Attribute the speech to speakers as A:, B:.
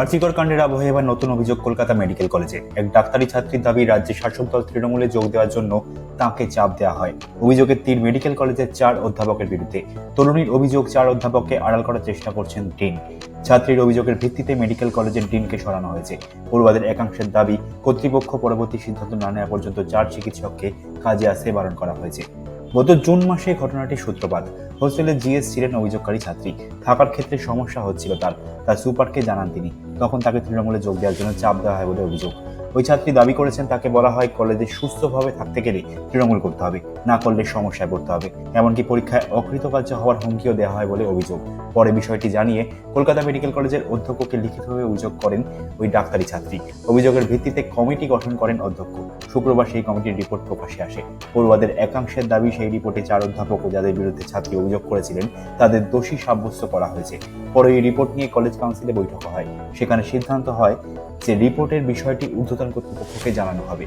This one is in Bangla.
A: আর্থিকর কাণ্ডের আবহে এবার নতুন অভিযোগ কলকাতা মেডিকেল কলেজে। এক ডাক্তারি ছাত্রীর দাবি, রাজ্যের শাসক দল তৃণমূলে যোগ দেওয়ার জন্য তাকে চাপ দেওয়া হয়। অভিযোগের তীর মেডিকেল কলেজের চার অধ্যাপকের বিরুদ্ধে। তরুণীর অভিযোগ, চার অধ্যাপককে আড়াল করার চেষ্টা করছেন ডিন। ছাত্রীর অভিযোগের ভিত্তিতে মেডিকেল কলেজের ডিনকে সরানো হয়েছে। পড়ুয়াদের একাংশের দাবি, কর্তৃপক্ষ পরবর্তী সিদ্ধান্ত না নেওয়া পর্যন্ত চার চিকিৎসককে কাজে আসতে বারণ করা হয়েছে। গত জুন মাসে ঘটনাটি সূত্রপাত। হোস্টেলে জিএস ছিলেন অভিযোগকারী ছাত্রী। থাকার ক্ষেত্রে সমস্যা হচ্ছিল তার। তার সুপারকে জানান তিনি। তখন তাকে তৃণমূলে যোগ দেওয়ার জন্য চাপ দেওয়া হয় বলে অভিযোগ। ওই ছাত্রী দাবি করেছেন, তাকে বলা হয় কলেজে সুস্থভাবে থাকতে গেলে তৃণমূল করতে হবে, না করলে সমস্যায় পড়তে হবে। এমনকি পরীক্ষায় অকৃতকার্য হওয়ার হুমকিও দেওয়া হয় বলে অভিযোগ। পরে বিষয়টি জানিয়ে কলকাতা মেডিকেল কলেজের অধ্যক্ষকে লিখিতভাবে অভিযোগ করেন ওই ডাক্তারি ছাত্রী। অভিযোগের ভিত্তিতে কমিটি গঠন করেন অধ্যক্ষ। শুক্রবার সেই কমিটির রিপোর্ট প্রকাশে আসে। পড়ুয়াদের একাংশের দাবি সেই রিপোর্টে চার অধ্যাপক ও যাদের বিরুদ্ধে ছাত্রী অভিযোগ করেছিলেন, তাদের দোষী সাব্যস্ত করা হয়েছে। পরে এই রিপোর্ট নিয়ে কলেজ কাউন্সিলে বৈঠক হয়। সেখানে সিদ্ধান্ত হয় যে রিপোর্টের বিষয়টি ঊর্ধ্বতন কর্তৃপক্ষকে জানানো হবে।